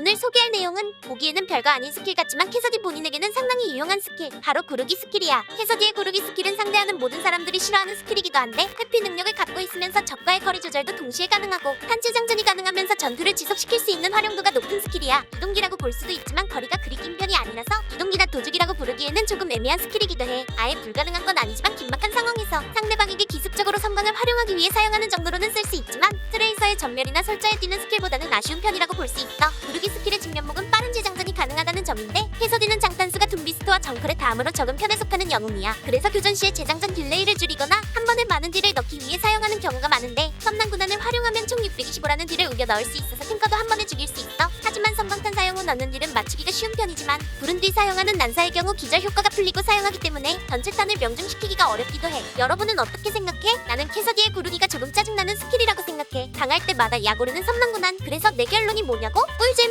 오늘 소개할 내용은 보기에는 별거 아닌 스킬 같지만 캐서디 본인에게는 상당히 유용한 스킬 바로 구르기 스킬이야. 캐서디의 구르기 스킬은 상대하는 모든 사람들이 싫어하는 스킬이기도 한데 회피 능력을 갖고 있으면서 적과의 거리 조절도 동시에 가능하고 판치 장전이 가능하면서 전투를 지속시킬 수 있는 활용도가 높은 스킬이야. 이동기라고 볼 수도 있지만 거리가 그리 긴 편이 아니라서 이동기나 도주기라고 부르기에는 조금 애매한 스킬이기도 해. 아예 불가능한 건 아니지만 긴박한 상황에서 상대방에게 기습적으로 섬광을 활용하기 위해 사용하는 정도로는 쓸 수 있지만 트레이서의 전멸이나 솔자에 뛰는 스킬보다는 아쉬운 편이라고 볼 수 있어. 구르기 스킬의 직면목은 빠른 재장전이 가능하다는 점인데 해서디는 장단수가 둠비스트와 정클의 다음으로 적은 편에 속하는 영웅이야. 그래서 교전 시에 재장전 딜레이를 줄이거 사용하는 경우가 많은데 썸난 군단을 활용하면 총 625라는 딜을 우겨 넣을 수 있어서 탱커도 한 번에 죽일 수 있어. 하지만 섬광탄 사용 후 넣는 딜은 맞추기가 쉬운 편이지만 부른 뒤 사용하는 난사의 경우 기절 효과가 풀리고 사용하기 때문에 전체 탄을 명중시키기가 어렵기도 해. 여러분은 어떻게 생각해? 나는 캐서디의 구르기가 조금 짜증나는 스킬이라고 생각해. 당할 때마다 야고르는 섬난군한 그래서 내 결론이 뭐냐고? 꿀잼